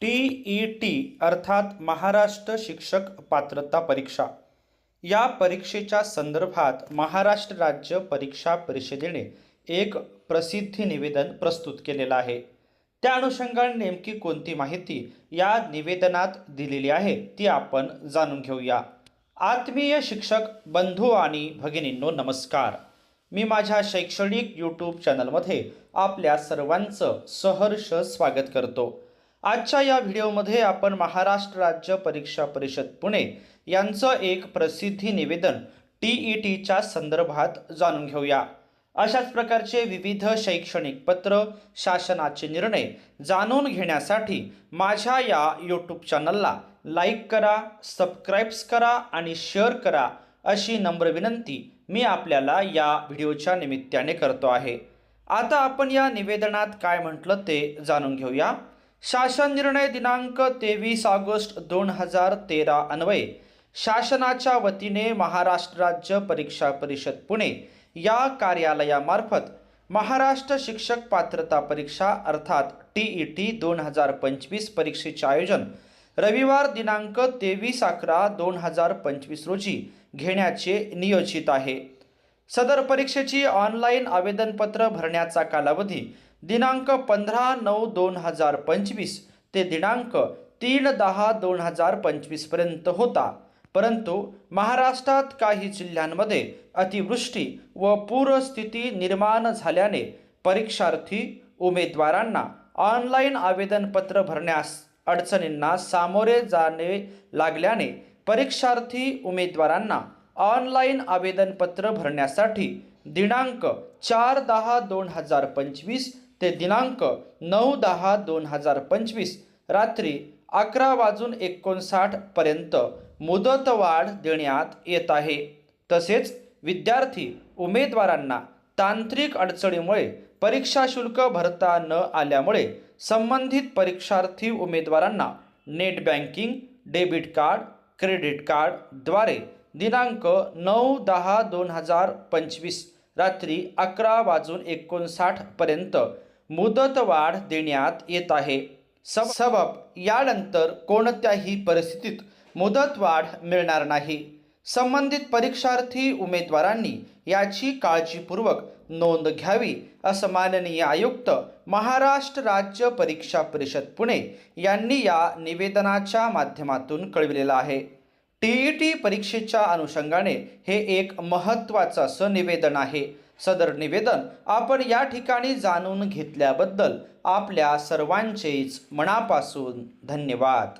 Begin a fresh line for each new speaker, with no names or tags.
T E T अर्थात महाराष्ट्र शिक्षक पात्रता परीक्षा. या परीक्षेच्या संदर्भात महाराष्ट्र राज्य परीक्षा परिषदेने एक प्रसिद्धी निवेदन प्रस्तुत केलेलं आहे. त्या अनुषंगाने नेमकी कोणती माहिती या निवेदनात दिलेली आहे ती आपण जाणून घेऊया. आत्मीय शिक्षक बंधू आणि भगिनींनो नमस्कार. मी माझ्या शैक्षणिक यूट्यूब चॅनलमध्ये आपल्या सर्वांचं सहर्ष स्वागत करतो. आजच्या या व्हिडिओमध्ये आपण महाराष्ट्र राज्य परीक्षा परिषद पुणे यांचं एक प्रसिद्धी निवेदन टी ई टीच्या संदर्भात जाणून घेऊया. अशाच प्रकारचे विविध शैक्षणिक पत्र शासनाचे निर्णय जाणून घेण्यासाठी माझ्या या यूट्यूब चॅनलला लाईक करा सबस्क्राईब्स करा आणि शेअर करा अशी नम्र विनंती मी आपल्याला या व्हिडिओच्या निमित्ताने करतो आहे. आता आपण या निवेदनात काय म्हटलं ते जाणून घेऊया. शासन निर्णय दिनांक तेवीस ऑगस्ट दोन हजार तेरा अन्वये. शासनाच्या वतीने महाराष्ट्र राज्य परीक्षा परिषद पुणे या कार्यालयामार्फत महाराष्ट्र शिक्षक पात्रता परीक्षा अर्थात टी ई टी दोन हजार पंचवीस परीक्षेचे आयोजन रविवार दिनांक तेवीस अकरा दोन हजार पंचवीस रोजी घेण्याचे नियोजित आहे. सदर परीक्षेची ऑनलाईन आवेदनपत्र भरण्याचा कालावधी दिनांक पंधरा नऊ दोन हजार पंचवीस ते दिनांक तीन दहा दोन हजार पंचवीसपर्यंत होता. परंतु महाराष्ट्रात काही जिल्ह्यांमध्ये अतिवृष्टी व पूरस्थिती निर्माण झाल्याने परीक्षार्थी उमेदवारांना ऑनलाईन आवेदनपत्र भरण्यास अडचणींना सामोरे जाणे लागल्याने परीक्षार्थी उमेदवारांना ऑनलाईन आवेदनपत्र भरण्यासाठी दिनांक चार दहा दोन हजार पंचवीस ते दिनांक नऊ दहा दोन हजार पंचवीस रात्री अकरा वाजून एकोणसाठ पर्यंत मुदतवाढ देण्यात येत आहे. तसेच विद्यार्थी उमेदवारांना तांत्रिक अडचणीमुळे परीक्षा शुल्क भरता न आल्यामुळे संबंधित परीक्षार्थी उमेदवारांना net banking debit card credit कार्डद्वारे दिनांक नऊ दहा दोन हजार पंचवीस रात्री अकरा वाजून एकोणसाठपर्यंत मुदतवाढ देण्यात येत आहे. सब सबब यानंतर कोणत्याही परिस्थितीत मुदतवाढ मिळणार नाही. संबंधित परीक्षार्थी उमेदवारांनी याची काळजीपूर्वक नोंद घ्यावी असं माननीय आयुक्त महाराष्ट्र राज्य परीक्षा परिषद पुणे यांनी या निवेदनाच्या माध्यमातून कळविलेलं आहे. टी ई टी परीक्षेच्या अनुषंगाने हे एक महत्त्वाचं असं निवेदन आहे. सदर निवेदन आपण या ठिकाणी जाणून घेतल्याबद्दल आपल्या सर्वांचेच मनापासून धन्यवाद.